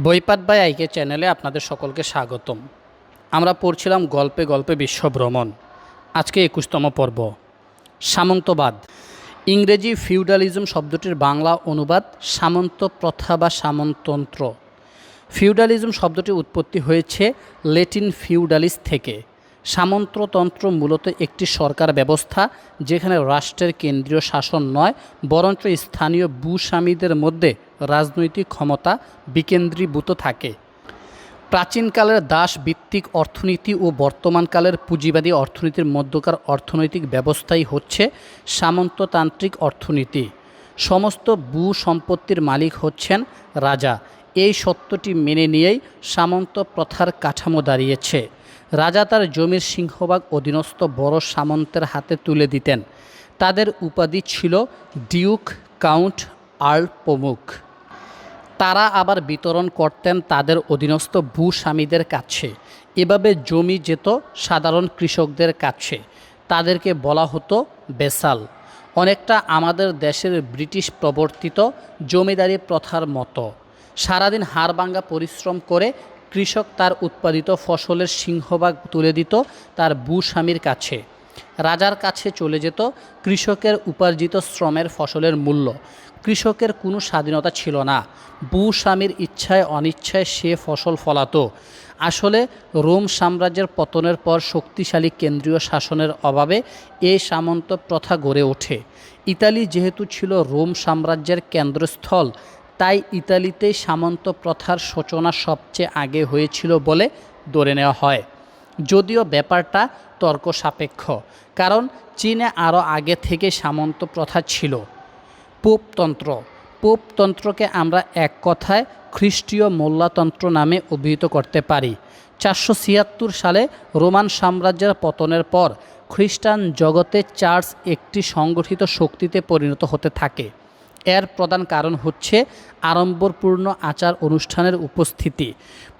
বইপাট by আইকে চ্যানেলে আপনাদের সকলকে স্বাগতম। আমরা পড়ছিলাম গল্পে গল্পে বিশ্বভ্রমণ। আজকে একুশতম পর্ব। সামন্তবাদ। ইংরেজি ফিউডালিজম শব্দটির বাংলা অনুবাদ সামন্ত প্রথা বা সামন্তন্ত্র। ফিউডালিজম শব্দটির উৎপত্তি হয়েছে লেটিন ফিউডালিস থেকে। সামন্ততন্ত্র মূলত একটি সরকার ব্যবস্থা, যেখানে রাষ্ট্রের কেন্দ্রীয় শাসন নয়, বরঞ্চ স্থানীয় ভূস্বামীদের মধ্যে রাজনৈতিক ক্ষমতা বিকেন্দ্রীভূত থাকে। প্রাচীনকালের দাস ভিত্তিক অর্থনীতি ও বর্তমানকালের পুঁজিবাদী অর্থনীতির মধ্যকার অর্থনৈতিক ব্যবস্থাই হচ্ছে সামন্ততান্ত্রিক অর্থনীতি। সমস্ত ভূ সম্পত্তির মালিক হচ্ছেন রাজা। এই সত্যটি মেনে নিয়েই সামন্ত প্রথার কাঠামো দাঁড়িয়েছে। রাজা তার জমির সিংহভাগ অধীনস্থ বড় সামন্তের হাতে তুলে দিতেন। তাদের উপাধি ছিল ডিউক কাউন্ট আর্ল প্রমুখ তারা আবার বিতরণ করতেন তাদের অধীনস্থ ভূস্বামীদের কাছে। এভাবে জমি যেত সাধারণ কৃষকদের কাছে। তাদেরকে বলা হতো বেসাল। অনেকটা আমাদের দেশের ব্রিটিশ প্রবর্তিত জমিদারি প্রথার মতো। সারাদিন হাড়ভাঙ্গা পরিশ্রম করে কৃষক তার উৎপাদিত ফসলের সিংহভাগ তুলে দিত তার ভূস্বামীর কাছে। রাজার কাছে চলে যেত কৃষকের উপার্জিত শ্রমের ফসলের মূল্য। কৃষকের কোনো স্বাধীনতা ছিল না। ভূস্বামীর ইচ্ছায় অনিচ্ছায় সে ফসল ফলাতো। আসলে রোম সাম্রাজ্যের পতনের পর শক্তিশালী কেন্দ্রীয় শাসনের অভাবে এই সামন্ত প্রথা গড়ে ওঠে। ইতালি যেহেতু ছিল রোম সাম্রাজ্যের কেন্দ্রস্থল তাই ইতালিতে সামন্ত প্রথার সূচনা সবচেয়ে আগে হয়েছিল বলে ধরে নেওয়া হয়। যদিও ব্যাপারটা তর্ক সাপেক্ষ কারণ চীনে আরও আগে থেকে সামন্ত প্রথা ছিল। পোপতন্ত্র পোপতন্ত্রকে আমরা এক কথায় খ্রিস্টীয় মোল্লাতন্ত্র নামে অভিহিত করতে পারি। চারশো ছিয়াত্তর সালে রোমান সাম্রাজ্যের পতনের পর খ্রিস্টান জগতে চার্চ একটি সংগঠিত শক্তিতে পরিণত হতে থাকে। এর প্রধান কারণ হচ্ছে আড়ম্বরপূর্ণ আচার অনুষ্ঠানের উপস্থিতি।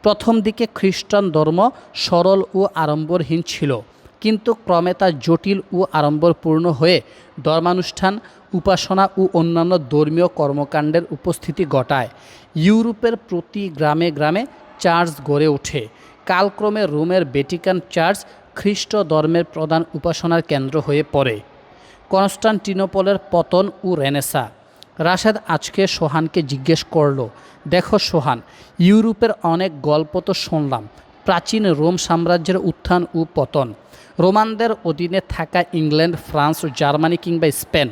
প্রথম দিকে খ্রিস্টান ধর্ম সরল ও আড়ম্বরহীন ছিল, কিন্তু ক্রমে তা জটিল ও আড়ম্বরপূর্ণ হয়ে ধর্মানুষ্ঠান, উপাসনা ও অন্যান্য ধর্মীয় কর্মকাণ্ডের উপস্থিতি ঘটায়। ইউরোপের প্রতি গ্রামে গ্রামে চার্চ গড়ে ওঠে। কালক্রমে রোমের ভ্যাটিকান চার্চ খ্রিস্ট ধর্মের প্রধান উপাসনার কেন্দ্র হয়ে পড়ে। কনস্টান্টিনোপলের পতন ও রেনেসা রাশেদ আজকে সোহানকে জিজ্ঞেস করল, দেখো সোহান, ইউরোপের অনেক গল্প তো শুনলাম, প্রাচীন রোম সাম্রাজ্যের উত্থান ও পতন। রোমানদের অধীনে থাকা ইংল্যান্ড, ফ্রান্স, জার্মানি কিংবা স্পেন।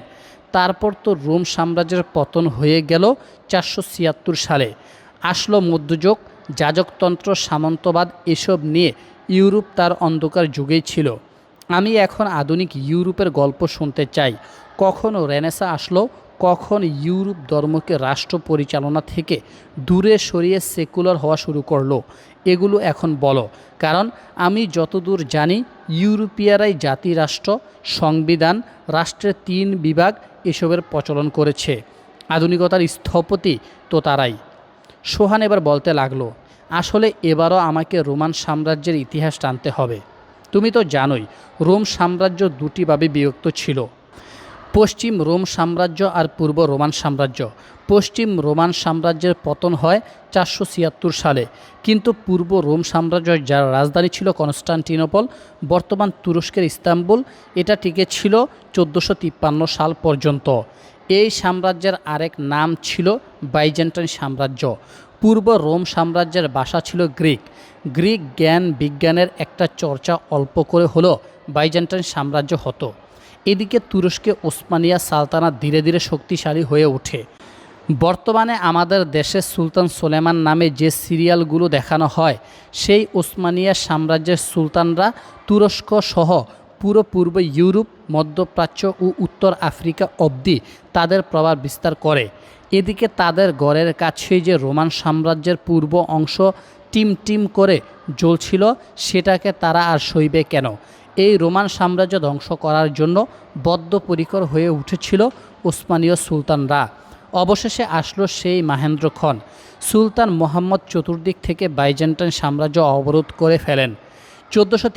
তারপর তো রোম সাম্রাজ্যের পতন হয়ে গেল চারশো ছিয়াত্তর সালে। আসলো মধ্যযুগ, যাজকতন্ত্র, সামন্তবাদ, এসব নিয়ে ইউরোপ তার অন্ধকার যুগেই ছিল। আমি এখন আধুনিক ইউরোপের গল্প শুনতে চাই। কখনো রেনেসা আসলো কখন ইউরোপ ধর্মকে রাষ্ট্র পরিচালনা থেকে দূরে সরিয়ে সেকুলার হওয়া শুরু করল? এগুলো এখন বলো। কারণ আমি যতদূর জানি, ইউরোপিয়ারাই জাতি রাষ্ট্র সংবিধান, রাষ্ট্রের তিন বিভাগ এসবের প্রচলন করেছে। আধুনিকতার স্থপতি তো তারাই। সোহান এবার বলতে লাগল, আসলে এবারও আমাকে রোমান সাম্রাজ্যের ইতিহাস টানতে হবে। তুমি তো জানোই, রোম সাম্রাজ্য দুটিভাবে বিভক্ত ছিল। পশ্চিম রোম সাম্রাজ্য আর পূর্ব রোমান সাম্রাজ্য। পশ্চিম রোমান সাম্রাজ্যের পতন হয় চারশো ছিয়াত্তর সালে। কিন্তু পূর্ব রোম সাম্রাজ্য যার রাজধানী ছিল কনস্টান্টিনোপল, বর্তমান তুরস্কের ইস্তাম্বুল, এটা টিকে ছিল চোদ্দোশো তিপ্পান্ন সাল পর্যন্ত। এই সাম্রাজ্যের আরেক নাম ছিল বাইজেন্টাইন সাম্রাজ্য। পূর্ব রোম সাম্রাজ্যের বাসা ছিল গ্রিক। গ্রিক জ্ঞান বিজ্ঞানের একটা চর্চা অল্প করে হলেও বাইজেন্টাইন সাম্রাজ্য হতো। এদিকে তুরস্কে ওসমানিয়া সালতানাত ধীরে ধীরে শক্তিশালী হয়ে ওঠে। বর্তমানে আমাদের দেশের সুলতান সোলেমান নামে যে সিরিয়ালগুলো দেখানো হয়, সেই ওসমানিয়া সাম্রাজ্যের সুলতানরা তুরস্ক সহ পুরো পূর্ব ইউরোপ, মধ্যপ্রাচ্য ও উত্তর আফ্রিকা অবধি তাদের প্রভাব বিস্তার করে। এদিকে তাদের গড়ের কাছেই যে রোমান সাম্রাজ্যের পূর্ব অংশ টিম টিম করে জ্বলছিল, সেটাকে তারা আর সইবে কেন? এই রোমান সাম্রাজ্য ধ্বংস করার জন্য বদ্ধপরিকর হয়ে উঠেছিল ওসমানীয় সুলতানরা। অবশেষে আসলো সেই মাহেন্দ্র খন সুলতান মোহাম্মদ চতুর্দিক থেকে বাইজেন্টাইন সাম্রাজ্য অবরোধ করে ফেলেন। চোদ্দোশো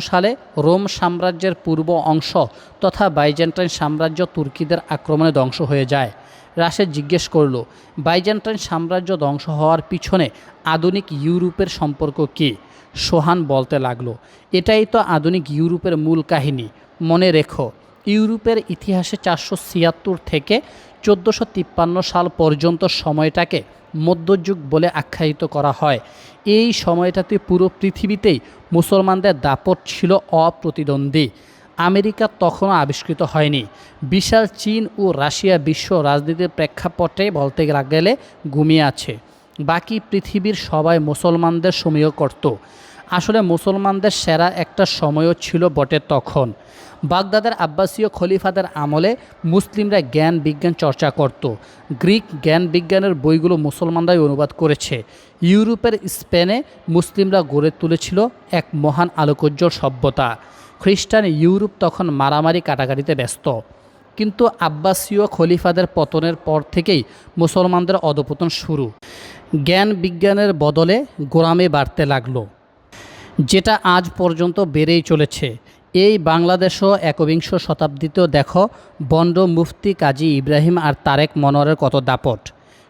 সালে রোম সাম্রাজ্যের পূর্ব অংশ তথা বাইজেন্টাইন সাম্রাজ্য তুর্কিদের আক্রমণে ধ্বংস হয়ে যায়। রাশেদ জিজ্ঞেস করল, বাইজেন্টাইন সাম্রাজ্য ধ্বংস হওয়ার পিছনে আধুনিক ইউরোপের সম্পর্ক কী? সোহান বলতে লাগল, এটাই তো আধুনিক ইউরোপের মূল কাহিনী। মনে রেখো, ইউরোপের ইতিহাসে চারশো ছিয়াত্তর থেকে চোদ্দোশো তিপ্পান্ন সাল পর্যন্ত সময়টাকে মধ্যযুগ বলে আখ্যায়িত করা হয়। এই সময়টাতে পুরো পৃথিবীতেই মুসলমানদের দাপট ছিল অপ্রতিদ্বন্দ্বী। আমেরিকা তখনও আবিষ্কৃত হয়নি। বিশাল চীন ও রাশিয়া বিশ্ব রাজনীতির প্রেক্ষাপটে বলতে গেলে ঘুমিয়ে আছে। বাকি পৃথিবীর সবাই মুসলমানদের সমীহ করত। আসলে মুসলমানদের সেরা একটা সময়ও ছিল বটে তখন। বাগদাদের আব্বাসীয় খলিফাদের আমলে মুসলিমরা জ্ঞান বিজ্ঞান চর্চা করত। গ্রিক জ্ঞান বিজ্ঞানের বইগুলো মুসলমানরাই অনুবাদ করেছে। ইউরোপের স্পেনে মুসলিমরা গড়ে তুলেছিল এক মহান আলোকোজ্জ্বল সভ্যতা। খ্রিস্টান ইউরোপ তখন মারামারি কাটাকাটিতে ব্যস্ত। কিন্তু আব্বাসীয় খলিফাদের পতনের পর থেকেই মুসলমানদের অধপতন শুরু। জ্ঞান বিজ্ঞানের বদলে গোরামে বাড়তে লাগল। যেটা আজ পর্যন্ত বেড়েই চলেছে। এই বাংলাদেশও একবিংশ শতাব্দীতেও দেখো, বন্ড মুফতি কাজী ইব্রাহিম আর তারেক মনোয়ারের কত দাপট।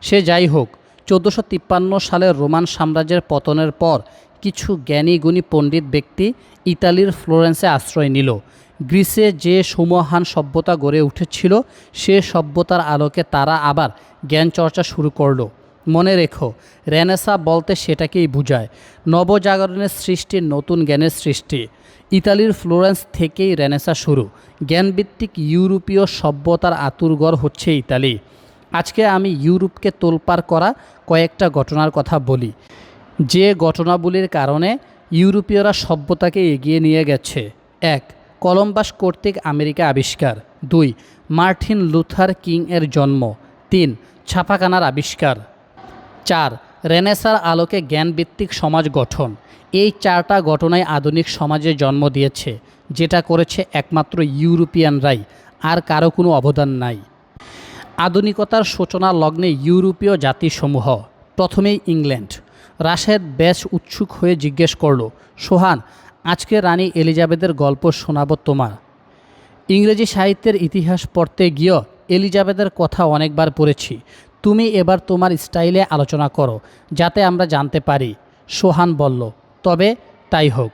সে যাই হোক, চোদ্দোশো তিপ্পান্ন সালের রোমান সাম্রাজ্যের পতনের পর কিছু জ্ঞানী গুণী পণ্ডিত ব্যক্তি ইতালির ফ্লোরেন্সে আশ্রয় নিল। গ্রিসে যে সুমহান সভ্যতা গড়ে উঠেছিল, সে সভ্যতার আলোকে তারা আবার জ্ঞান চর্চা শুরু করল। মনে রেখো, রেনেসা বলতে সেটাকেই বুঝায়। নবজাগরণের সৃষ্টি নতুন জ্ঞানের সৃষ্টি। ইতালির ফ্লোরেন্স থেকেই রেনেসা শুরু। জ্ঞানভিত্তিক ইউরোপীয় সভ্যতার আতুরগড় হচ্ছে ইতালি। আজকে আমি ইউরোপকে তোলপাড় করা কয়েকটা ঘটনার কথা বলি। যে ঘটনাবলীর কারণে ইউরোপীয়রা সভ্যতাকে এগিয়ে নিয়ে গেছে। এক, কলম্বাস কর্তৃক আমেরিকা আবিষ্কার। দুই, মার্টিন লুথার কিং এর জন্ম। তিন, ছাপাখানার আবিষ্কার। চার, রেনেসার আলোকে জ্ঞানভিত্তিক সমাজ গঠন। এই চারটা ঘটনায় আধুনিক সমাজে জন্ম দিয়েছে, যেটা করেছে একমাত্র ইউরোপিয়ানরাই আর কারও কোনো অবদান নাই। আধুনিকতার সূচনা লগ্নে ইউরোপীয় জাতিসমূহ, প্রথমেই ইংল্যান্ড। রাশেদ বেশ উৎসুক হয়ে জিজ্ঞেস করল, সোহান, আজকে রানী এলিজাবেথের গল্প শোনাবো তোমার। ইংরেজি সাহিত্যের ইতিহাস পড়তে গিয়েও এলিজাবেথের কথা অনেকবার পড়েছি। তুমি এবার তোমার স্টাইলে আলোচনা করো, যাতে আমরা জানতে পারি। সোহান বলল, তবে তাই হোক।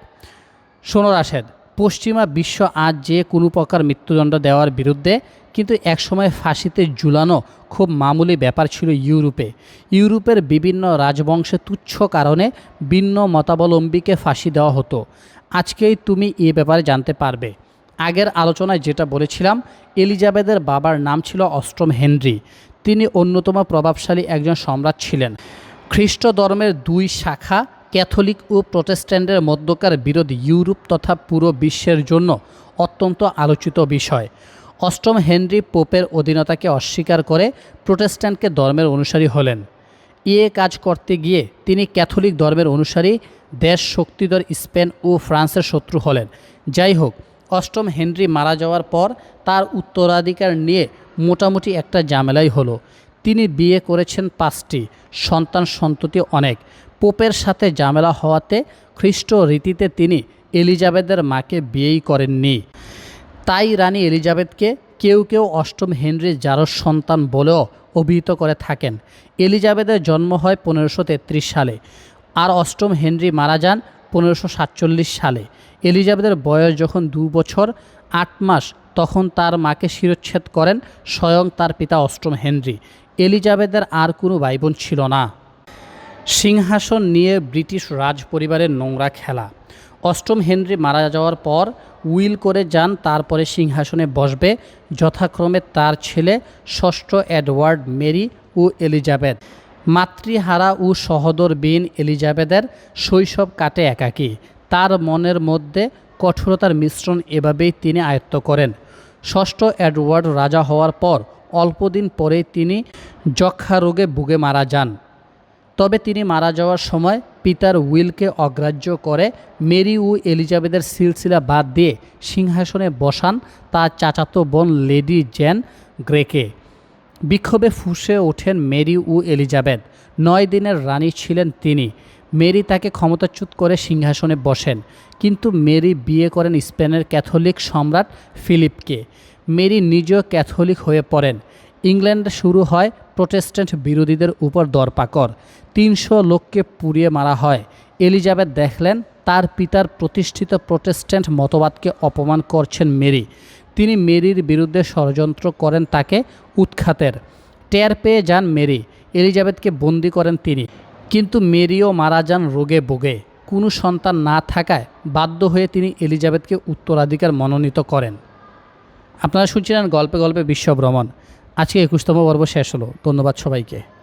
শোনো রাশেদ, পশ্চিমা বিশ্ব আজ যে কোনো প্রকার মৃত্যুদণ্ড দেওয়ার বিরুদ্ধে কিন্তু একসময় ফাঁসিতে ঝুলানো খুব মামুলি ব্যাপার ছিল ইউরোপে। ইউরোপের বিভিন্ন রাজবংশে তুচ্ছ কারণে ভিন্ন মতাবলম্বীকে ফাঁসি দেওয়া হতো। আজকেই তুমি এ ব্যাপারে জানতে পারবে। আগের আলোচনায় যেটা বলেছিলাম, এলিজাবেথের বাবার নাম ছিল অষ্টম হেনরি। তিনি অন্যতম প্রভাবশালী একজন সম্রাট ছিলেন। খ্রিস্ট ধর্মের দুই শাখা, ক্যাথলিক ও প্রোটেস্ট্যান্টের মধ্যকার বিরোধ ইউরোপ তথা পুরো বিশ্বের জন্য অত্যন্ত আলোচিত বিষয়। অষ্টম হেনরি পোপের অধীনতাকে অস্বীকার করে প্রোটেস্ট্যান্টকে ধর্মের অনুসারী হলেন। এ কাজ করতে গিয়ে তিনি ক্যাথলিক ধর্মের অনুসারী, দেশ শক্তিধর স্পেন ও ফ্রান্সের শত্রু হলেন। যাই হোক, অষ্টম হেনরি মারা যাওয়ার পর তার উত্তরাধিকার নিয়ে মোটামুটি একটা ঝামেলাই হলো। তিনি বিয়ে করেছেন পাঁচটি, সন্তান সন্ততি অনেক। পোপের সাথে ঝামেলা হওয়াতে খ্রিস্ট রীতিতে তিনি এলিজাবেথের মাকে বিয়েই করেননি। তাই রানী এলিজাবেথকে কেউ কেউ অষ্টম হেনরি জারস সন্তান বলেও অভিহিত করে থাকেন। এলিজাবেথের জন্ম হয় পনেরোশো সালে আর অষ্টম হেনরি মারা যান পনেরোশো সালে। এলিজাবেথের বয়স যখন দু বছর আট মাস তখন তার মাকে শিরচ্ছেদ করেন স্বয়ং তার পিতা অষ্টম হেনরি। এলিজাবেথের আর কোনো ভাইবোন ছিল না। সিংহাসন নিয়ে ব্রিটিশ রাজ পরিবারের নোংরা খেলা। অষ্টম হেনরি মারা যাওয়ার পর উইল করে যান, তারপরে সিংহাসনে বসবে। যথাক্রমে তার ছেলে ষষ্ঠ এডওয়ার্ড মেরি ও এলিজাবেথ। মাতৃহারা ও সহদর বিন এলিজাবেথের শৈশব কাটে একাকী। তার মনের মধ্যে কঠোরতার মিশ্রণ এভাবেই তিনি আয়ত্ত করেন। ষষ্ঠ এডওয়ার্ড রাজা হওয়ার পর অল্পদিন পরেই তিনি যক্ষা রোগে ভুগে মারা যান। তবে তিনি মারা যাওয়ার সময় পিতার উইলকে অগ্রাহ্য করে মেরি ও এলিজাবেথের সিলসিলা বাদ দিয়ে সিংহাসনে বসান তার চাচাতো বোন লেডি জেন গ্রেকে। বিক্ষোভে ফুঁসে ওঠেন মেরি ও এলিজাবেথ। নয় দিনের রানী ছিলেন তিনি। মেরি তাকে ক্ষমতাচ্যুত করে সিংহাসনে বসেন, কিন্তু মেরি বিয়ে করেন স্পেনের ক্যাথলিক সম্রাট ফিলিপকে। মেরি নিজেও ক্যাথলিক হয়ে পড়েন। ইংল্যান্ডে শুরু হয় প্রোটেস্ট্যান্ট বিরোধীদের উপর দরপাকড়। তিনশো লোককে পুড়িয়ে মারা হয়। এলিজাবেথ দেখলেন তার পিতার প্রতিষ্ঠিত প্রোটেস্ট্যান্ট মতবাদকে অপমান করছেন মেরি। তিনি মেরির বিরুদ্ধে ষড়যন্ত্র করেন তাকে উৎখাতের। টের পেয়ে যান মেরি। এলিজাবেথকে বন্দি করেন তিনি। কিন্তু মেরিও মারা যান রোগে বোগে কোনো সন্তান না থাকায় বাধ্য হয়ে তিনি এলিজাবেথকে উত্তরাধিকার মনোনীত করেন। আপনারা শুনছিলেন গল্পে গল্পে বিশ্বভ্রমণ আজকে একুশতম পর্ব শেষ হলো। ধন্যবাদ সবাইকে।